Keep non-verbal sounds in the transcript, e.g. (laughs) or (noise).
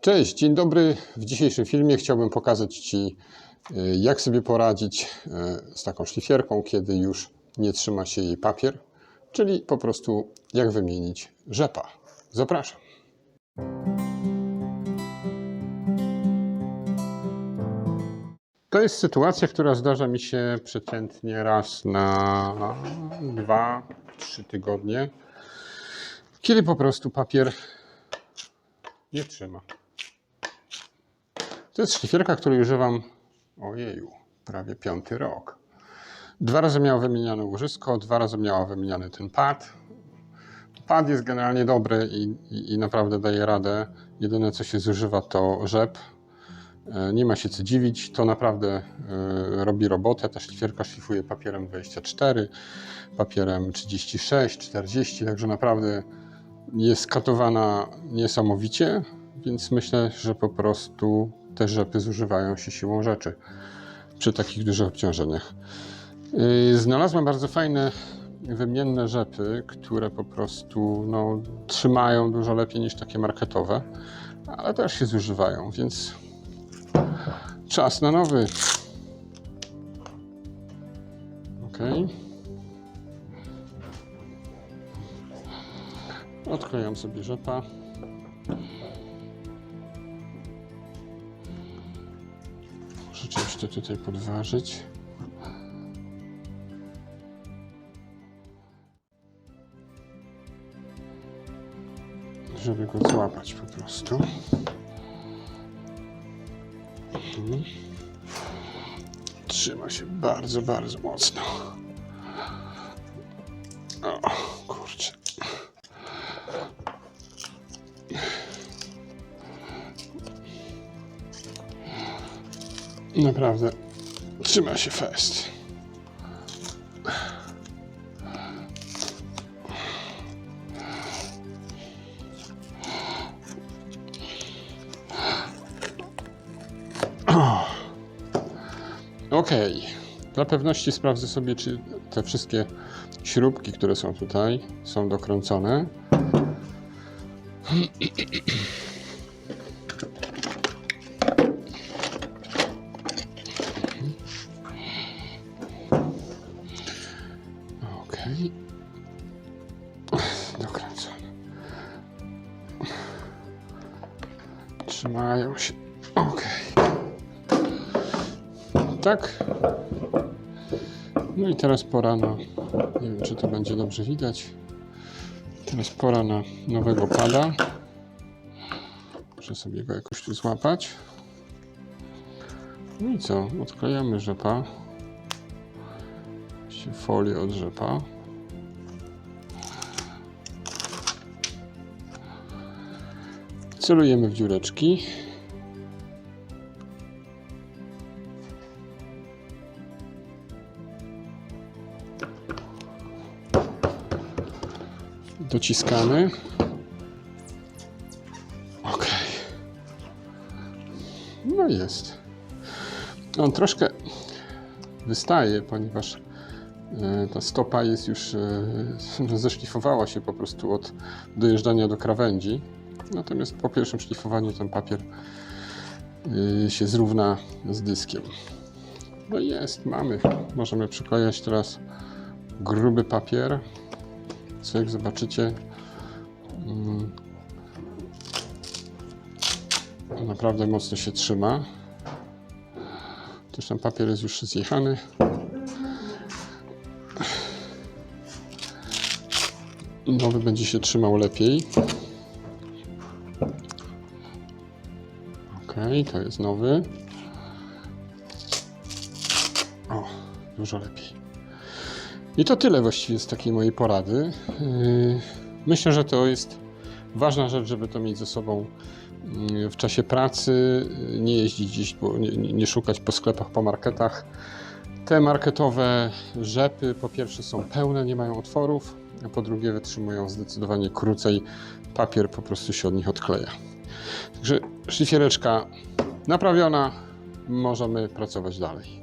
Cześć, dzień dobry. W dzisiejszym filmie chciałbym pokazać Ci, y, jak sobie poradzić y, z taką szlifierką, kiedy już nie trzyma się jej papier, czyli po prostu jak wymienić rzepa. Zapraszam. To jest sytuacja, która zdarza mi się przeciętnie raz na dwa, trzy tygodnie, kiedy po prostu papier nie trzyma. To jest szlifierka, której używam, ojeju, prawie piąty rok. Dwa razy miała wymieniane łożysko, dwa razy miała wymieniany ten pad. Pad jest generalnie dobry i, i, i naprawdę daje radę. Jedyne co się zużywa to rzep. E, Nie ma się co dziwić, to naprawdę e, robi robotę. Ta szlifierka szlifuje papierem 24, papierem 36, 40, także naprawdę jest katowana niesamowicie, więc myślę, że po prostu te rzepy zużywają się siłą rzeczy przy takich dużych obciążeniach. Yy, Znalazłem bardzo fajne wymienne rzepy, które po prostu no, trzymają dużo lepiej niż takie marketowe, ale też się zużywają, więc czas na nowy. Ok. Odklejam sobie rzepa. Muszę czymś to tutaj podważyć. Żeby go złapać po prostu. Mhm. Trzyma się bardzo, bardzo mocno. Naprawdę trzyma się fest. Ok. Dla pewności sprawdzę sobie, czy te wszystkie śrubki, które są tutaj, są dokręcone. Ok. Dokręcone. Trzymają się. Ok. Tak. No i teraz pora na. Nie wiem, czy to będzie dobrze widać. Teraz pora na nowego pada. Muszę sobie go jakoś tu złapać. No i co? Odklejamy rzepa. Właściwie folię od rzepa. Celujemy w dziureczki. Dociskamy. Ok. No jest. On troszkę wystaje, ponieważ ta stopa jest już e, (laughs) zeszlifowała się po prostu od dojeżdżania do krawędzi. Natomiast po pierwszym szlifowaniu ten papier e, się zrówna z dyskiem. No jest, mamy. Możemy przyklejać teraz gruby papier. Co jak zobaczycie, mm, naprawdę mocno się trzyma. Też ten papier jest już zjechany. Nowy będzie się trzymał lepiej. Ok, to jest nowy. O, dużo lepiej. I to tyle właściwie z takiej mojej porady. Yy, Myślę, że to jest ważna rzecz, żeby to mieć ze sobą yy, w czasie pracy, yy, nie jeździć gdzieś, nie nie szukać po sklepach, po marketach. Te marketowe rzepy po pierwsze są pełne, nie mają otworów, a po drugie wytrzymują zdecydowanie krócej. Papier po prostu się od nich odkleja. Także szlifiereczka naprawiona, możemy pracować dalej.